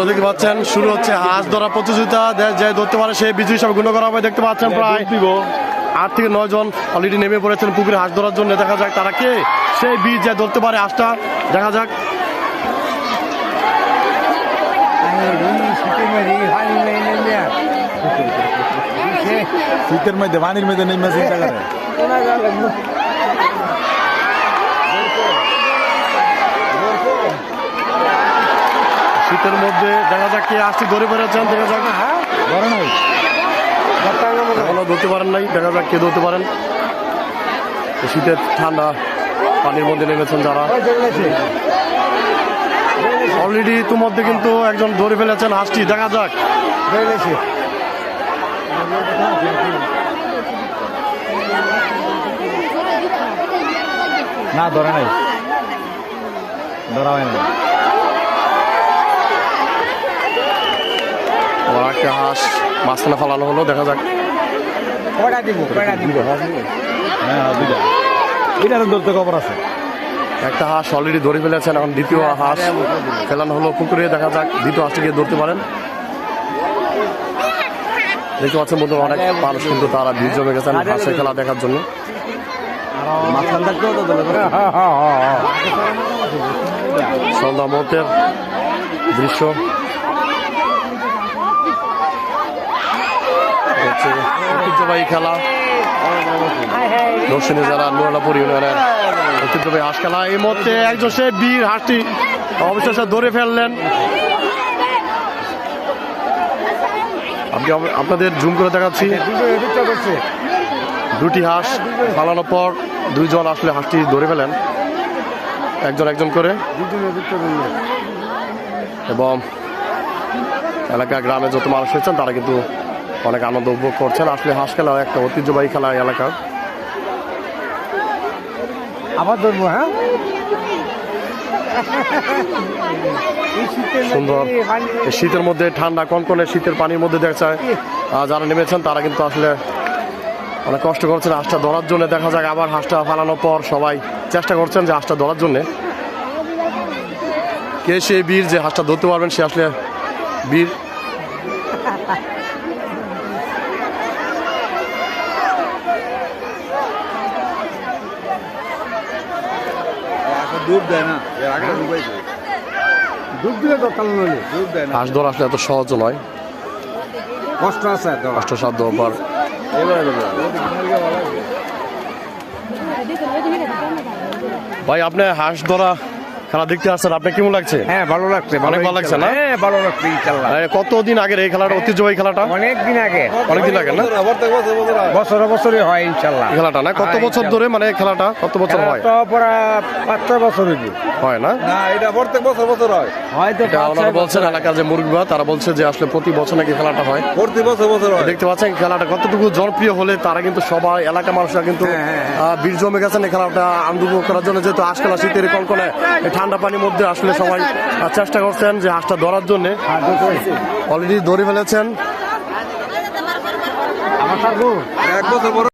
দেখতে পাচ্ছেন শুরু হচ্ছে হাঁস ধরা প্রতিযোগিতা যে- যে ধরতে পারে সেই বিজয়ী হিসাবে গণ্য করা হবে দেখতে পাচ্ছেন প্রায় আট থেকে নয় জন অলরেডি নেমে পড়েছেন পুকুরে হাঁস ধরার জন্য। দেখা যাক তারা কে সেই বীজ যে ধরতে পারে হাঁসটা। দেখা যাক। শীতের মধ্যে পানির মধ্যে নেমে চিন্তা করে শীতের মধ্যে দেখা যাক কে হাঁসটি ধরে পেরেছেন দেখা যাক। বড় নাই। এখনও ধরতে পারেন নাই। দেখা যাক কে ধরতে পারেন। শীতের ঠান্ডা পানির মধ্যে নেমেছেন যারা। অলরেডি ইতিমধ্যে কিন্তু একজন ধরে ফেলেছেন হাঁসটি। দেখা যাক। না ধরে নাই। ধরা হয় না একটা হাঁস মাঝখানে ফালানো হলো দেখা যাক। হ্যাঁ আছে। একটা হাঁস অলরেডি ধরে ফেলেছেন এখন দ্বিতীয় হাঁস ফেলানো হলো পুকুরে দেখা যাক দ্বিতীয় হাঁসটিকে ধরতে পারেন। দেখতে পাচ্ছেন বন্ধু অনেক মানুষ কিন্তু তারা ভিড় জমে গেছেন হাঁসের খেলা দেখার জন্য। সন্ধ্যা মুহূর্তের দৃশ্য। হচ্ছে ঐতিহ্যবাহী খেলা। দর্শনী যারা নুয়ালাপুর ইউনিয়নের ঐতিহ্যবাহী হাঁস খেলা, এই মুহূর্তে একজন সে বীর হাঁসটি অবশেষে ধরে ফেললেন। আপনাদের জুম করে দেখাচ্ছি? দুটি হাঁস ফালানোর পর দুইজন আসলে হাঁসটি ধরে ফেলেন। একজন একজন করে। এবং এলাকা, গ্রামে যত মানুষ হয়েছেন তারা কিন্তু অনেক আনন্দ উপভোগ করছেন। আসলে হাঁস খেলা একটা ঐতিহ্যবাহী খেলা এই এলাকার। আবার ধরবো হ্যাঁ? সুন্দর। শীতের মধ্যে ঠান্ডা কনকনে শীতের পানির মধ্যে দেখা যায়। যারা নেমেছেন তারা কিন্তু আসলে অনেক কষ্ট করছেন হাঁসটা ধরার জন্য। দেখা যাক আবার হাঁসটা ফালানোর পর সবাই চেষ্টা করছেন যে হাঁসটা ধরার জন্যে। কে সেই বীর যে হাঁসটা ধরতে পারবেন সে আসলে বীর ডুব দেয় না। এর আগে ডুবাইছে ডুব দিলে তো কাল নলি ডুব দেয় না। হাঁস ধরা আসলে এত সহজ নয়। কষ্ট আছে কষ্টসাধ্য ব্যাপার ভাই আপনি হাঁস ধরা খেলা দেখতে আসছেন আপনি কেমন লাগছে? হ্যাঁ ভালো লাগছে অনেক ভালো লাগছে না? হ্যাঁ ভালো লাগছে ইনশাল্লাহ আহ, কতদিন আগের এই খেলাটা ঐতিহ্যবাহী খেলাটা? অনেক দিন আগে। অনেকদিন আগে না? বছর বছরই হয় ইনশাল্লাহ। এই খেলাটা না? কত হ্যাঁ, বছর ধরে মানে এই খেলাটা? কত বছর হয়? তো প্রায় পাঁচ ছয় বছর হইবে। হয় না? না এটা প্রত্যেক বছর বছর হয়। হয়তো এটা ওনারা বলছেন এলাকার যে মুরগিবা তারা বলছে যে আসলে প্রতি বছর নাকি খেলাটা হয়। প্রতি বছর বছর হয়। দেখতে পাচ্ছেন খেলাটা কতটুকু জনপ্রিয় হলে তারা কিন্তু সবাই এলাকার মানুষরা কিন্তু হ্যাঁ, হ্যাঁ, বীর জমে গেছেন এই খেলাটা আনন্দ করার জন্য যেহেতু খেলা শীতের কনকনে এই ঠান্ডা পানির মধ্যে আসলে সবাই চেষ্টা করছেন যে হাঁসটা ধরার জন্য। অলরেডি ধরে ফেলেছেন।